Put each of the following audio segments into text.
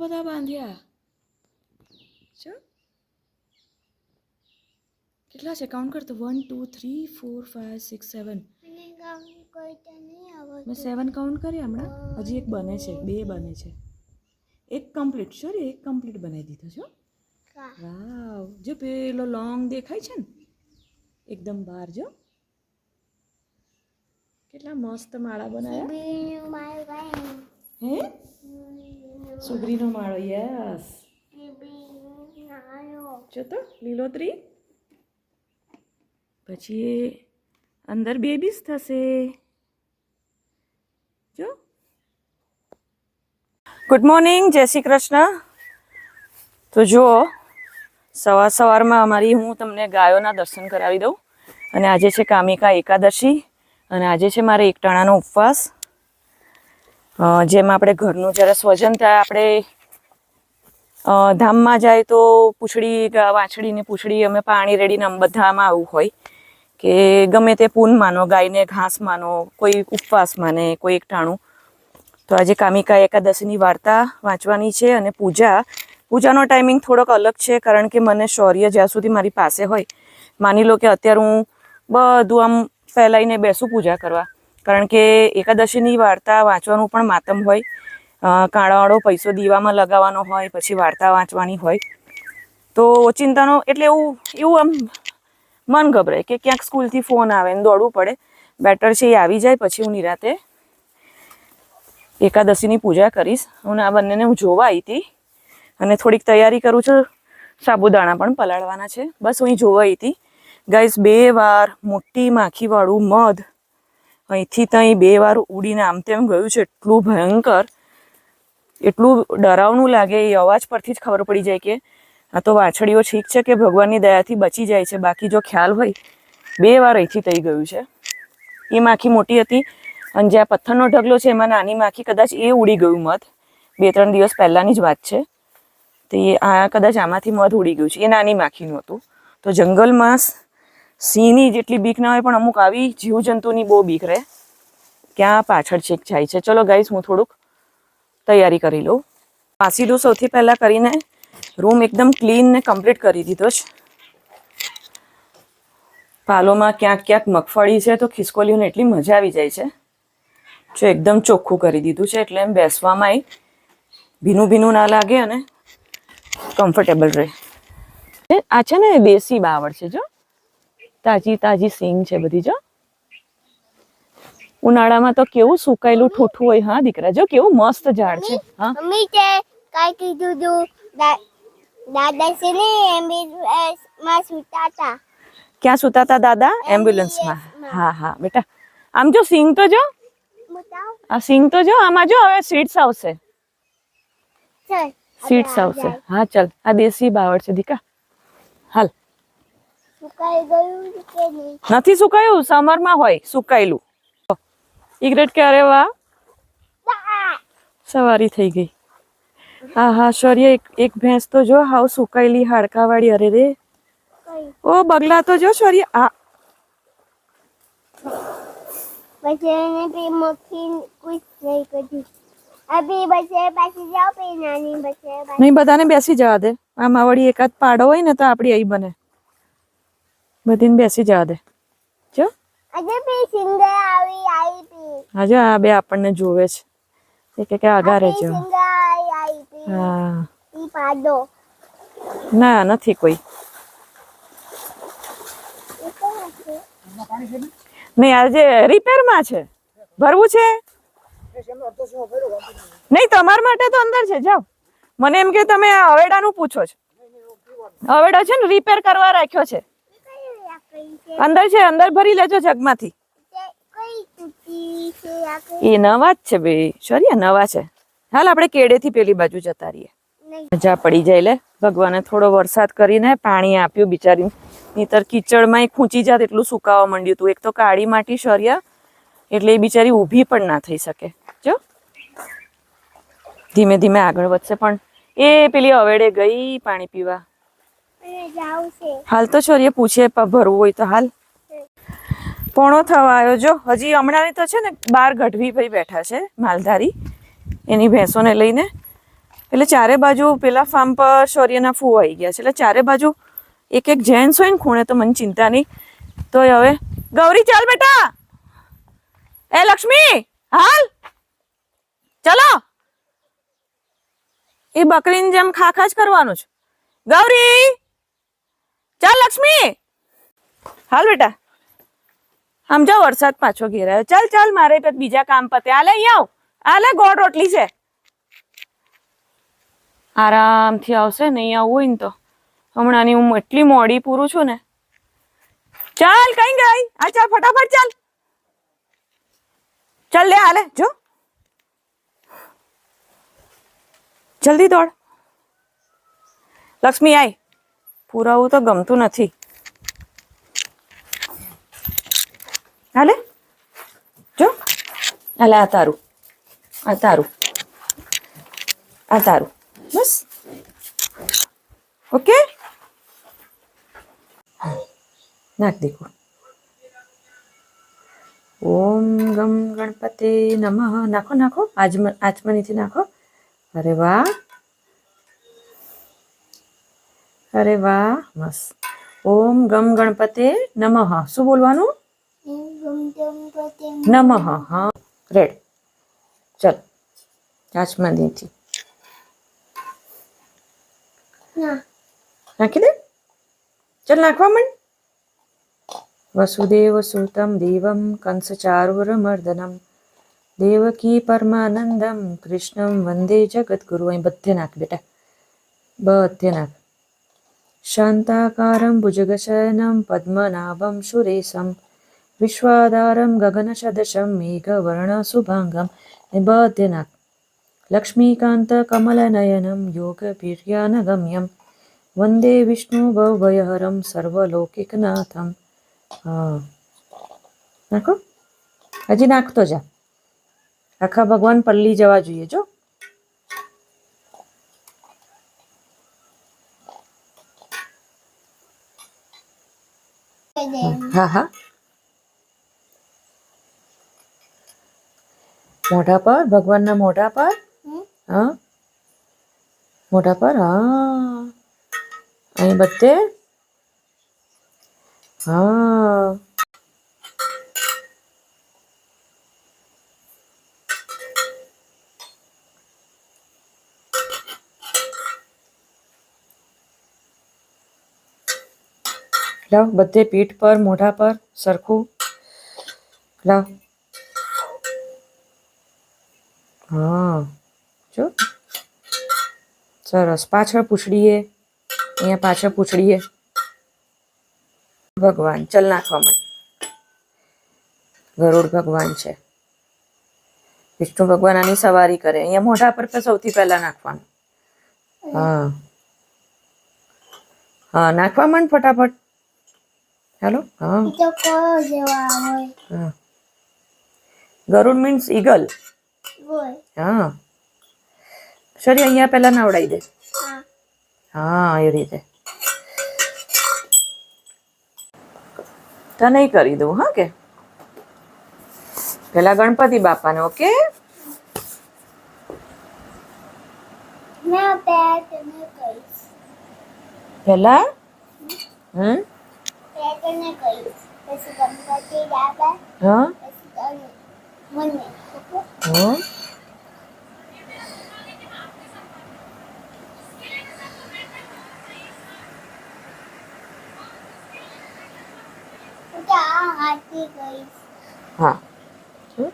બધા બાંધ્યા? જો કેટલા છે? કાઉન્ટ કરતો one two three four five six seven મેં સેવન કાઉન્ટ કરી હમણાં? હજી એક બને છે. બે બને છે. એક કમ્પ્લીટ સોરી એક કમ્પ્લીટ બનાવી દીધો છો વાવ. જો પેલો લોંગ દેખાય છે ને? એકદમ બહાર જો. કેટલા મસ્ત માળા બનાવ્યા હે? સુગરીનો માળો, યસ. જો લીલોતરી? પછી અંદર બેબીસ થશે. જો. ગુડ મોર્નિંગ જય શ્રી કૃષ્ણ. તો જુઓ, સવાર સવારમાં અમારી હું તમને ગાયોના દર્શન કરાવી દઉં. અને આજે છે કામિકા એકાદશી. અને આજે છે મારે એકટાણાનો ઉપવાસ. જેમાં આપણે ઘરનું જ્યારે સ્વજન થાય, આપણે ધામમાં જાય તો પૂંછડી, વાછડીની પૂંછડી અમે પાણી રેડીને બધામાં આવું હોય કે ગમે તે પૂન માનો, ગાયને ઘાસ માનો, કોઈ ઉપવાસ માને, કોઈ એકટાણું તો આજે કામિકા એકાદશીની વાર્તા વાંચવાની છે અને પૂજા, પૂજાનો ટાઈમિંગ થોડોક અલગ છે કારણ કે મને શૌર્ય જ્યાં સુધી મારી પાસે હોય. માની લો કે અત્યારે હું બધું આમ ફેલાઈને બેસું પૂજા કરવા. કારણ કે એકાદશીની વાર્તા વાંચવાનું પણ માતમ હોય. કાળાવાળો પૈસો દીવામાં લગાવવાનો હોય, પછી વાર્તા વાંચવાની હોય. તો ચિંતાનો એટલે એવું એવું આમ મન ગભરાય કે ક્યાંક સ્કૂલથી ફોન આવે ને દોડવું પડે. બેટર છે એ આવી જાય, પછી હું નિરાતે એકાદશીની પૂજા કરીશ. હું આ બંનેને હું જોવા આવી હતી. અને થોડીક તૈયારી કરું છું. સાબુદાણા પણ પલાળવાના છે. બસ હું જોવા આવી હતી. ગાઈસ બે વાર મોટી માખીવાળું મધ અહીંથી ત્યાં બે વાર ઉડીને આમ તેમ ગયું છે. એટલું ભયંકર, એટલું ડરાવનું લાગે, એ અવાજ પરથી જ ખબર પડી જાય કે આ તો વાછડીઓ ઠીક છે કે ભગવાનની દયાથી બચી જાય છે? બાકી જો ખ્યાલ હોય, બે વાર અહીંથી થઈ ગયું છે. એ માખી મોટી હતી અને જે આ પથ્થરનો ઢગલો છે, એમાં નાની માખી કદાચ એ ઉડી ગયું મધ. બે ત્રણ દિવસ પહેલાંની જ વાત છે. તો એ આ કદાચ આમાંથી મધ ઉડી ગયું છે. એ નાની માખીનું હતું. તો જંગલમાં સિંહની જેટલી બીક ના હોય પણ અમુક આવી જીવજંતુની બહુ બીક રહે. ક્યાં પાછળ છેક જાય છે. ચલો ગાઈસ હું થોડુંક તૈયારી કરી લઉં. પાસીડું સૌથી પહેલાં કરીને રૂમ એકદમ ક્લીન ને કમ્પ્લીટ કરી દીધો છે. પાલોમાં ક્યાંક ક્યાંક મગફળી છે તો ખિસકોલીઓને એટલી મજા આવી જાય છે. જો એકદમ ચોખ્ખું કરી દીધું છે એટલે એમ બેસવામાં ભીનું ભીનું ના લાગે અને કમ્ફર્ટેબલ રહે. આ છે ને દેશી બાવળ છે જો. તાજી તાજી સિંગ છે બધી જો. ઉનાળામાં તો કેવું સુકાયેલું ઠૂઠું હોય હા દીકરા જો કેવું મસ્ત ઝાડ છે હા. મમ્મી તે કાંઈ કીધું તું દા- દાદા છે ને એમ્બ્યુલન્સમાં સુતા હતા ક્યાં સુતા હતા દાદા એમ્બ્યુલન્સમાં હા હા બેટા. આમ જો સિંગ તો જો. બતાવ. આ સિંગ તો જો આમાં જો હવે સીડ્સ આવશે. ચાલ સીડ્સ આવશે. હા ચલ. આ દેશી બાવળ છે દીકા. હાલ. સુકાઈ ગયું કે નહીં? નથી સુકાયું? સમરમાં હોય સુકાયેલું. ઇગ્રેટ કે અરે વાહ સવારી થઈ ગઈ. હા હા શૌર્ય એક એક ભેંસ તો જો હાવ સુકાયેલી હાડકાવાળી અરે રે. ઓ બગલા તો જો શૌર્ય આ. પછી એને પે મક્ખી કુછ નહીં કર્યું અભી બસે પાછી જાઓ પે નાની બસે નહીં બધાને બેસી જવા દે. આમાં વળી એકાદ પાડો હોય ને તો આપણી અહીં બને. બધીને બેસી જવા દે જો આજે આ બે આપણને જોવે છે એ કે કે આગા રહેજો હા ના નથી કોઈ નહીં આજે રિપેરમાં છે। ભરવું છે? નહીં તમારા માટે તો અંદર છે જાઓ। મને એમ કે તમે અવેડાનું પૂછો છો। અવેડો છે ને રિપેર કરવા રાખ્યો છે। અંદર છે અંદર ભરી લેજો જગમાંથી. એ નવા જ છે બે. સોરી નવા છે. હાલ આપણે કેડેથી પેલી બાજુ જતા રહીએ. મજા પડી જાય લે. ભગવાને થોડો વરસાદ કરીને પાણી આપ્યું બિચારી નહીતર કિચડમાં એ ખૂંચી જાત એટલું સુકાવા માંડ્યું હતું એક તો કાળી માટી શર્યા એટલે એ બિચારી ઊભી પણ ના થઈ શકે. જો. ધીમે ધીમે આગળ વધશે પણ એ પેલી અવેડે ગઈ પાણી પીવા. હાલ તો છોરીએ પૂછે ભરવું હોય તો હાલ. પોણો થવા આવ્યો. જો, હજી હમણાં તો છે ને બાર ગઢવી ભાઈ બેઠા છે, માલધારી, એની ભેંસોને લઈને. એટલે ચારે બાજુ પેલા ફાર્મ પર શૌર્યના ફૂ આવી ગયા છે. એટલે ચારે બાજુ એક એક જેન્ટ્સ હોય ને ખૂણે તો મને ચિંતા નહીં. તો હવે, ગૌરી, ચાલ બેટા! એ લક્ષ્મી, હાલ! ચલો! એ બકરીની જેમ ખા ખા જ કરવાનું છે. ગૌરી! ચાલ લક્ષ્મી. હાલ બેટા. આમ જો વરસાદ પાછો ઘેરાયો ચાલ ચાલ, મારે બીજા કામ પતે. આલે અહીં આવ. આલે ગોળ રોટલી છે. આરામથી આવશે ને અહીંયા હોય ને તો. હમણાંની હું એટલી મોડી પૂરું છું ને. ચાલ, કઈ ગઈ? આ ચાલ, ફટાફટ ચાલ. ચાલ, લે આલે જો. જલ્દી દોડ. લક્ષ્મી, આય. પુરાવું તો ગમતું નથી. હાલે? જો. હાલે, આ તારું. આ તારું. આ તારું. બસ. ઓકે? નાખ દીકુ ઓમ ગમ ગણપતે નમઃ. નાખો નાખો. આજમ આચમનીથી નાખો. અરે વાહ. અરે વાહ મસ્ત. ઓમ ગમ ગણપતે નમઃ. શું બોલવાનું? નમઃ. હા. રેડ. ચલ. આચમનીથી ના. નાખી દે. ચલ નાખવા માંડ. વસુદેવ સુતમ દેવમ કંસ ચારુરમર્દનમ દેવકી પરમાનંદમ. કૃષ્ણમ વંદે જગદગુરુ. અહીં બધે નાખ બેટા. બધે નાખ. શાંતાકારમ ભુજગશયનમ પદ્મનાભમ સુરેશમ विश्वाधारं गगनसदशं મેઘવર્ણ निबध्यन लक्ष्मीकान्तकमलनयनं બધે वन्दे विष्णुभवभयहरं સર્વલૌકિકનાથમ નાખો હજી નાખતો જા આખા ભગવાન પલ્લી જવા જોઈએ જો હા હા મોઢા પર ભગવાનના મોઢા પર હા મોઢા પર હા અહીં બધે હા લાવ, બધે પીઠ પર, મોઢા પર, સરખું. લાવ. હા. જો. સરસ. પાછળ પૂછડીએ. અહીંયા પાછળ પૂછડીએ. ભગવાન, ચલ નાખવા માંડ ગરુડ ભગવાન છે. વિષ્ણુ ભગવાન આની સવારી કરે. અહીંયા મોઢા પર સૌથી પહેલા નાખવાનું. હા. હા, નાખવા માંડ ફટાફટ. હાલો હા. Garud means eagle? હા. સરી અહીંયા પહેલા નવડાવી દે. હા. એ રીતે. તને કરી દઉં હા કે? પેલા ગણપતિ બાપાને ઓકે? પેલા હમ? હા પછી તને મને ઓકે હા પછી આ હાથી કહીશ હા જો.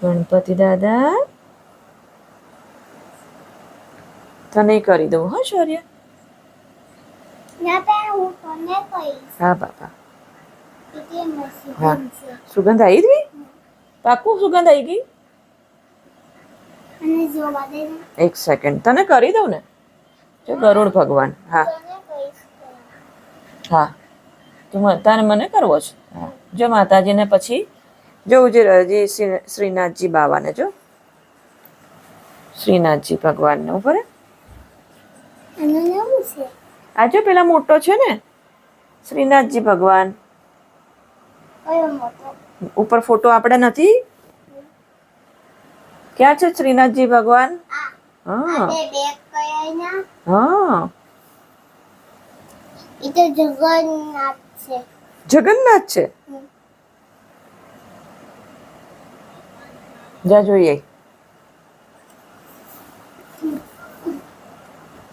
ગણપતિ દાદા તને કરી દઉં હા શૌર્ય ના હું તને કહીશ હા બાપા હા. સુગંધ આવી ગઈ પાકું સુગંધ આવી ગઈ એક સેકન્ડ તને કરી દઉં ને જો ગરુડ ભગવાન હા. હા તું તારે મને કરવો છે જો માતાજીને પછી જોવું જે જે શ્રી- શ્રીનાથજી બાવાને જો શ્રીનાથજી ભગવાનને ઉપર એનું નામ છે આ જો પેલા મોટો છે ને? શ્રીનાથજી ભગવાન. ઉપર ફોટો આપણે નથી? ક્યાં છે શ્રીનાથજી ભગવાન? હા. હા. એ તો જગન્નાથ છે. જગન્નાથ છે? જા જોઈએ.